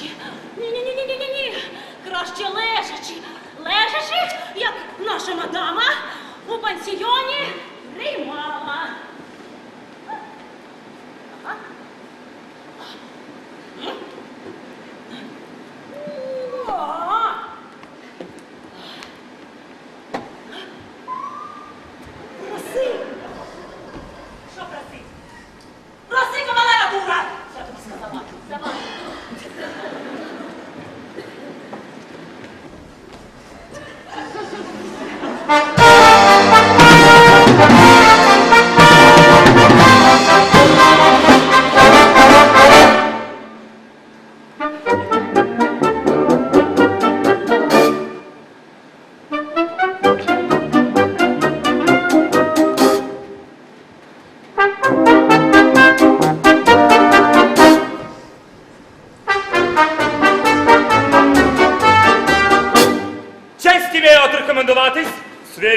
Сидячи. Ні-ні-ні-ні-ні-ні. Краще лежачи. Лежачи, як наша мадама у пансіоні приймала.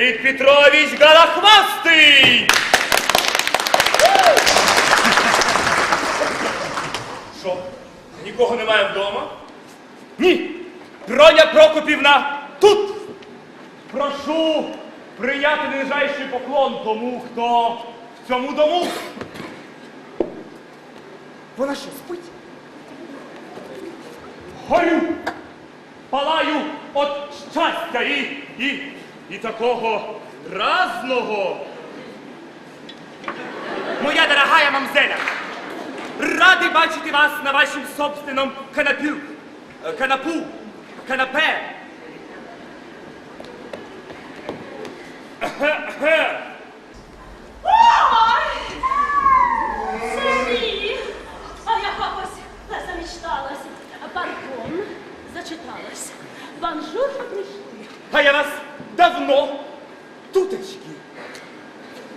Свирід Петрович Галахвастий! Що? Нікого немає вдома? Ні! Броня Прокопівна тут! Прошу прийняти нижайший поклон тому, хто в цьому дому. Вона що, спить? Горю! палаю от щастя і, і, і такого разного. Моя дорогая мамзеля, радий бачити вас на вашем собственном канапю, э, канапу, канапе. Ой! А я якось замечталась. Пардон, зачиталась. Бонжур, що прийшли. А я вас давно туточки,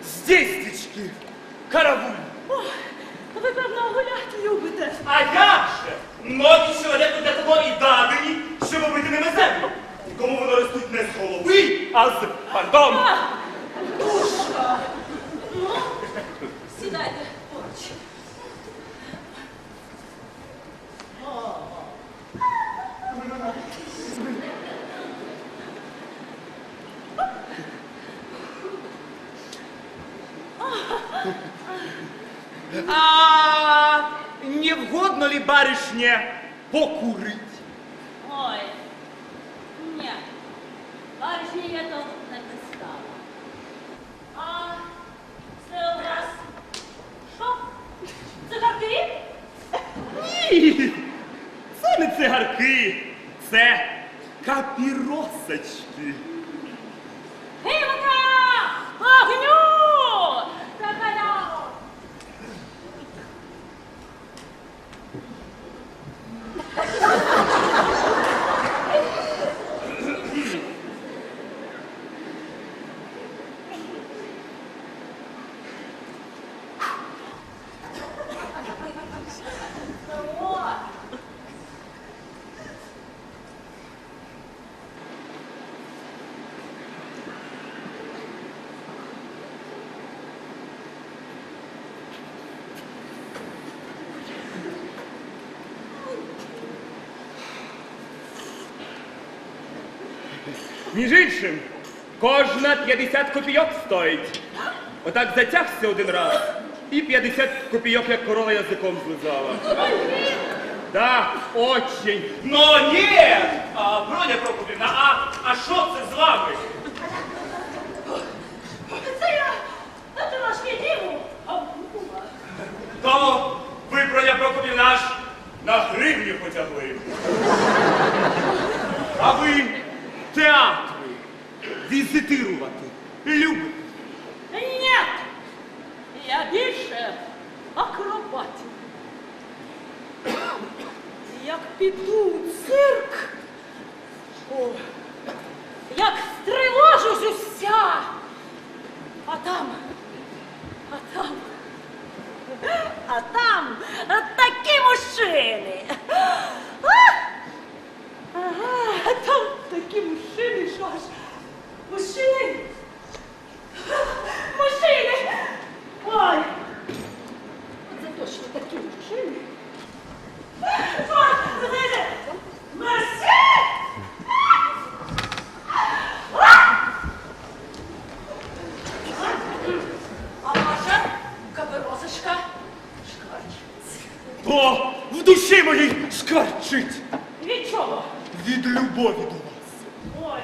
здесь-течки, каравуль. О, ви, певно, гуляти любите. А як же? Ноги чоловіку для того і дані, щоб бити ними землю. Кому воно ростуть не з голови, а з пардон. А не вгодно ли барышне покурить? Ой, ні. Барышні я то не пристала. А це у вас що? Цигарки? Ні, це не цигарки, це капіросочки. Між іншим, кожна 50 копійок стоїть. Отак затягся один раз, і 50 копійок, як корова язиком злизала. Да, очень. Но ні! А, Броня Прокопівна, а, а що це з вами? Це я на трошки діву обмула. То ви, Броня Прокопівна, аж на гривню потягли. А ви театри візитирувати любите? Нет! Я більше акробатів. Як піду у цирк, о, як стриложусь уся, а там, а там, а там такі мужчини. А! Ага, а там такі мужчини, що аж Мужчини! Мужчини! Ой! От за те, що ви такі А ваша каперозочка шкварчить. Бо в душі моїй шкварчить! Від чого? Від любові до вас. Ой,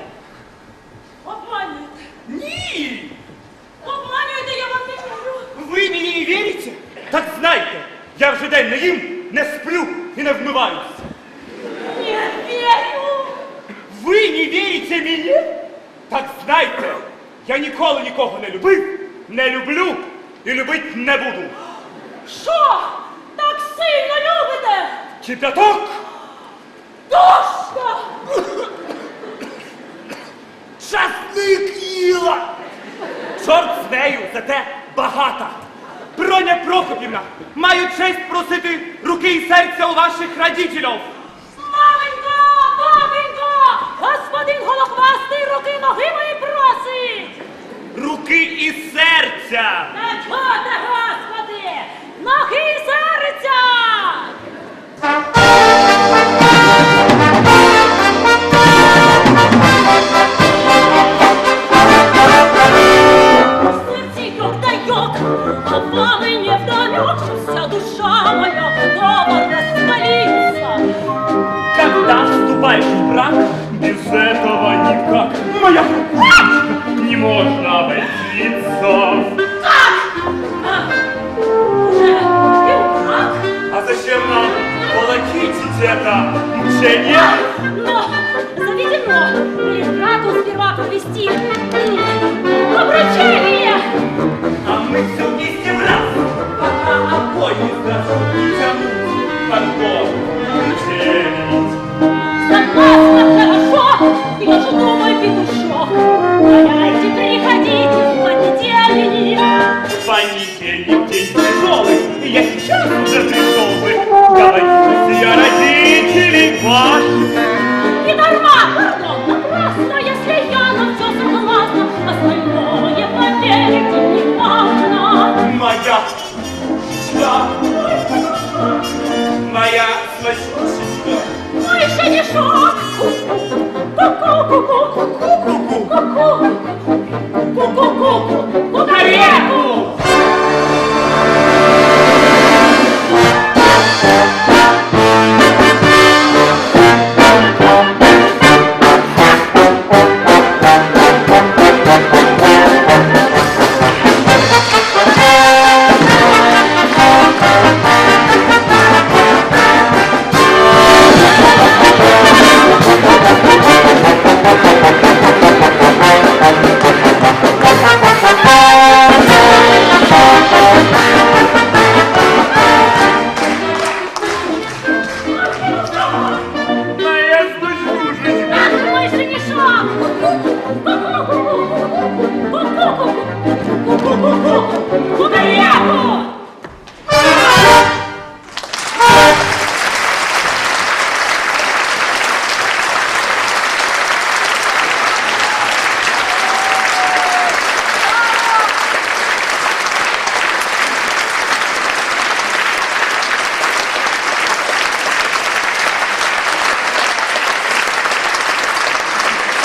ні! Обманюєте, я вам не вірю. Ви мені не вірите? Так знайте, я вже день не їм, не сплю і не вмиваюся. Не вірю. Ви не вірите мені? Так знайте, я ніколи нікого не любив, не люблю і любить не буду. Що? Так сильно любите? Кипяток! Зате багата. Броня Прокопівна, маю честь просити руки і серця у ваших родителів. Славенько, Маменько! Господин Голохвастий руки ноги мої просить! Руки і серця! Чоте, господи! Ноги і серця! set Понедельник тяжелый, я сейчас уже бы. Говорите, я родителей ваших. И норма, пардон, напрасно, если я на все согласна. Остальное, поверьте, не важно. Моя мечта, моя смачнушечка. Мой женишок,